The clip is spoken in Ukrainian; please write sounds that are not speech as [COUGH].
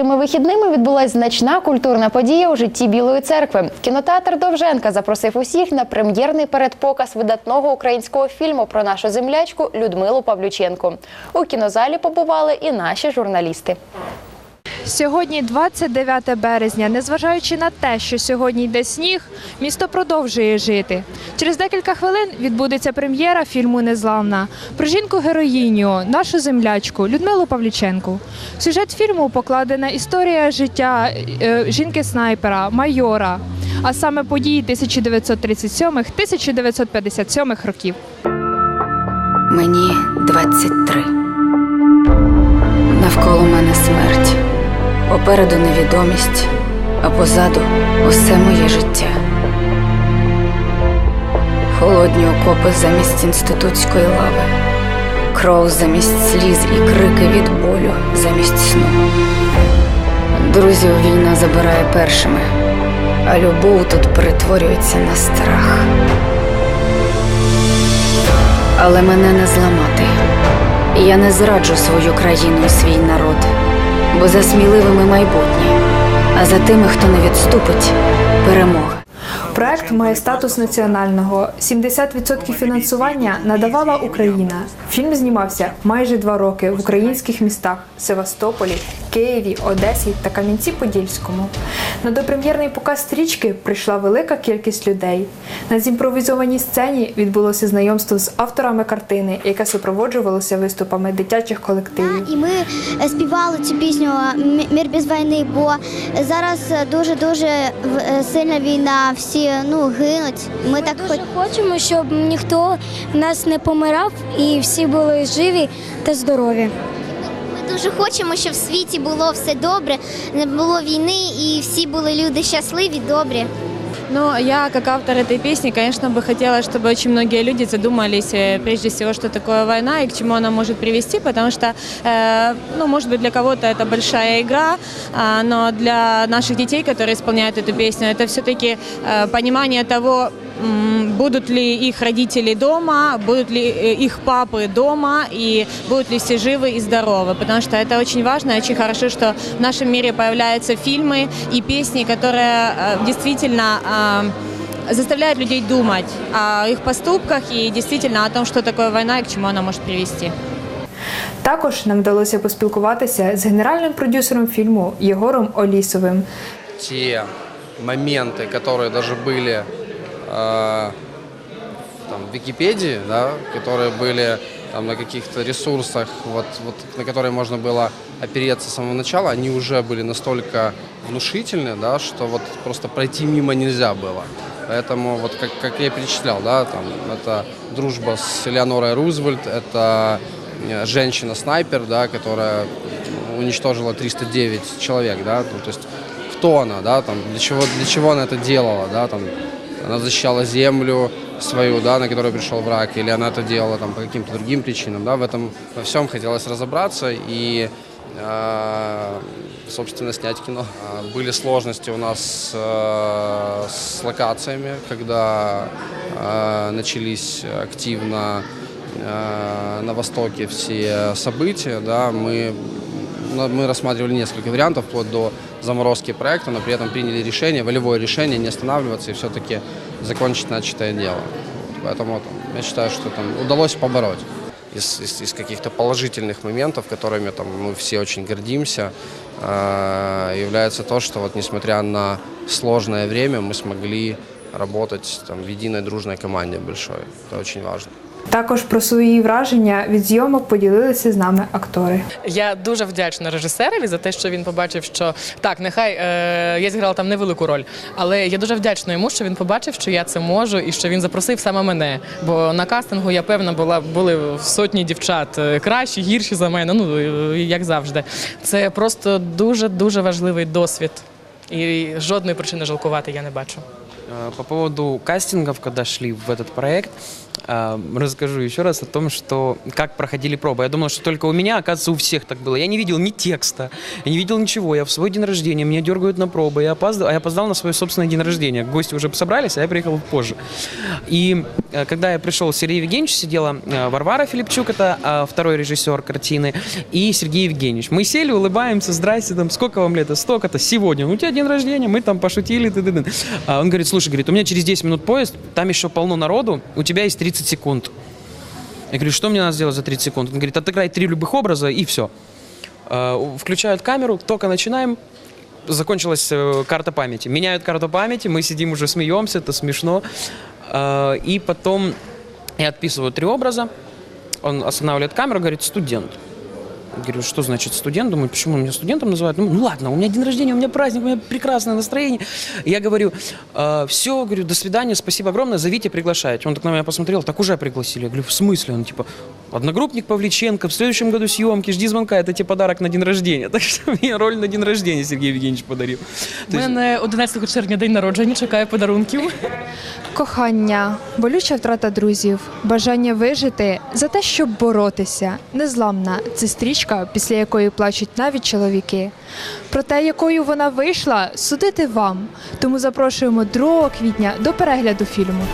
Цими вихідними відбулася значна культурна подія у житті Білої церкви. Кінотеатр Довженка запросив усіх на прем'єрний передпоказ видатного українського фільму про нашу землячку Людмилу Павлюченко. У кінозалі побували і наші журналісти. Сьогодні 29 березня. Незважаючи на те, що сьогодні йде сніг, місто продовжує жити. Через декілька хвилин відбудеться прем'єра фільму Незламна про жінку героїню, нашу землячку Людмилу Павліченку. Сюжет фільму покладена історія життя е, жінки-снайпера, майора, а саме події 1937-1957 років. Мені 23. Навколо мене смерть. Попереду невідомість, а позаду усе моє життя. Холодні окопи замість інститутської лави, кров замість сліз і крики від болю замість сну. Друзів війна забирає першими, а любов тут перетворюється на страх. Але мене не зламати. Я не зраджу свою країну і свій народ, бо за сміливими майбутнє, а за тими, хто не відступить, перемога. Проект має статус національного. 70% фінансування надавала Україна. Фільм знімався майже два роки в українських містах Севастополі, Києві, Одесі та Кам'янці-Подільському. На допрем'єрний показ стрічки прийшла велика кількість людей. На зімпровізованій сцені відбулося знайомство з авторами картини, яке супроводжувалося виступами дитячих колективів. І ми е, співали цю пісню «М- Мір без війни, бо зараз дуже дуже сильна війна, всі ну гинуть. Ми так хоч хочемо, щоб ніхто в нас не помирав і всі були живі та здорові. ми дуже хочемо, щоб в світі було все добре, не було війни і всі були люди щасливі, добрі. Ну, я как автор этой песни, конечно, бы хотела, чтобы очень многие люди задумались э, прежде всего, что такое война и к чему она может привести, потому что, э, ну, может быть, для кого-то это большая игра, а, но для наших детей, которые исполняют эту песню, это все-таки э, понимание того, м, будут ли их родители дома, будут ли э, их папы дома и будут ли все живы и здоровы. Потому что это очень важно, очень хорошо, что в нашем мире появляются фильмы и песни, которые э, действительно э, заставляют людей думать о их поступках и действительно о том, что такое война и к чему она может привести. Також нам вдалося поспілкуватися з генеральним продюсером фільму Єгором Олісовим. те моменты, которые даже были э, там, в Википедии, да, которые были там, на каких-то ресурсах, вот, вот, на которые можно было опереться с самого начала, они уже были настолько внушительны, да, что вот просто пройти мимо нельзя было. Поэтому, вот как, как я перечислял, да, там, это дружба с Элеонорой Рузвельт, это э, женщина-снайпер, да, которая уничтожила 309 человек, да, ну, то есть кто она, да, там, для чего, для чего она это делала, да, там, она защищала землю свою, да, на которую пришел враг, или она это делала там по каким-то другим причинам, да, в этом во всем хотелось разобраться и, э, собственно, снять кино. А, Были сложности у нас э, с локациями, когда э, начались активно э, на Востоке все события, да, мы но мы рассматривали несколько вариантов, вплоть до заморозки проекта, но при этом приняли решение, волевое решение не останавливаться и все-таки закончить начатое дело. Поэтому там, я считаю, что там удалось побороть. Из, из- из каких-то положительных моментов, которыми там, мы все очень гордимся, э, является то, что вот несмотря на сложное время мы смогли работать там, в единой дружной команде большой. Это очень важно. Також про свої враження від зйомок поділилися з нами актори. Я дуже вдячна режисерові за те, що він побачив, що так, нехай е, я зіграла там невелику роль, але я дуже вдячна йому, що він побачив, що я це можу, і що він запросив саме мене. Бо на кастингу я певна була були сотні дівчат е, кращі, гірші за мене. Ну е, як завжди. Це просто дуже дуже важливий досвід. І жодної причини жалкувати я не бачу. Э, По поводу кастингов, когда шли в этот проект, расскажу еще раз о том, что как проходили пробы. Я думал, что только у меня, оказывается, у всех так было. Я не видел ни текста, я не видел ничего. Я в свой день рождения, меня дергают на пробы, я опаздывал, а я опоздал на свой собственный день рождения. Гости уже собрались, а я приехал позже. И э, когда я пришел, Сергей Евгеньевич сидела э, Варвара Филипчук, это э, второй режиссер картины, и Сергей Евгеньевич. Мы сели, улыбаемся, здрасте, там, сколько вам лет? Столько-то, сегодня. Ну, у тебя день рождения, мы там пошутили. ты -ты -ты. Он говорит, слушай, говорит, у меня через 10 минут поезд, там еще полно народу, у тебя есть 30 секунд. Я говорю, что мне надо сделать за 30 секунд? Он говорит, отыграй три любых образа и все. Включают камеру, только начинаем, закончилась э, карта памяти. Меняют карту памяти, мы сидим уже смеемся, это смешно. Э, И потом я отписываю три образа, он останавливает камеру, говорит, студент. Говорю, что значит студент? Думаю, почему меня студентом называют? Ну, ну ладно, у меня день рождения, у меня праздник, у меня прекрасное настроение. Я говорю, все, говорю, до свидания, спасибо огромное, зовите, приглашайте. Он так на меня посмотрел, так уже пригласили. Я говорю, в смысле? Он типа, одногруппник Павличенко, в следующем году съемки, жди звонка, это тебе подарок на день рождения. [LAUGHS] Так что мне роль на день рождения Сергей Евгеньевич подарил. У мене 11 червня день народження, чекаю подарунків. Кохання, болюча втрата друзів, бажання вижити за те, щоб боротися. Незламна це стрічка, після якої плачуть навіть чоловіки. Про те, якою вона вийшла, судити вам. Тому запрошуємо 2 квітня до перегляду фільму.